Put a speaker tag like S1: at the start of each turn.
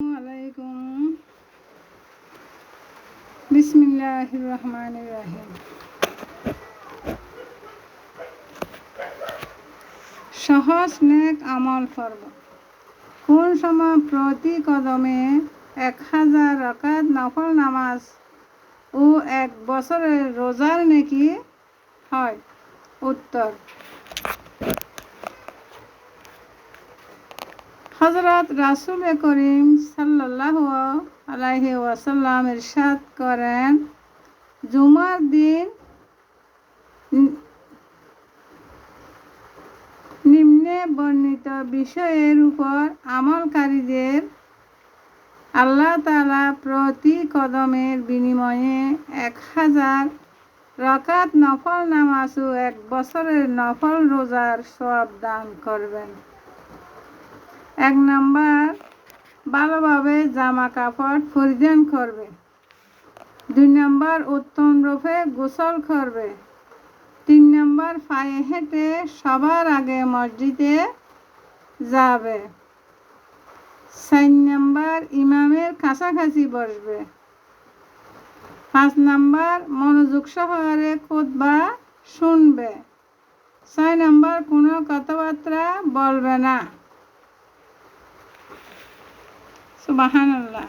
S1: আলাইকুম। বিসমিল্লাহ রহমান রাহিম। সহজ নেক আমল করব কোন সময় প্রতি কদমে এক হাজার রকাত নফল নামাজ ও এক বছরের রোজার নেকি হয়? উত্তর হজরত রাসুল করিম সাল্লাহ আলাইহি ওয়াসাল্লাম ইরশাদ করেন, জুমার দিন নিম্নে বর্ণিত বিষয়ের উপর আমলকারীদের আল্লাহ তালা প্রতি কদমের বিনিময়ে এক হাজার রকাত নফল নামাজ ও এক বছরের নফল রোজার সব দান করবেন। এক নাম্বার, ভালোভাবে জামা কাপড় পরিধান করবে। দুই নাম্বার, উত্তম রূপে গোসল করবে। তিন নাম্বার, পায়ে হেঁটে সবার আগে মসজিদে যাবে। চার নাম্বার, ইমামের কাছাকাছি বসবে। পাঁচ নাম্বার, মনোযোগ সহকারে বা শুনবে। ছয় নাম্বার, কোনো কথাবার্তা বলবে না। সুবাহান আল্লাহ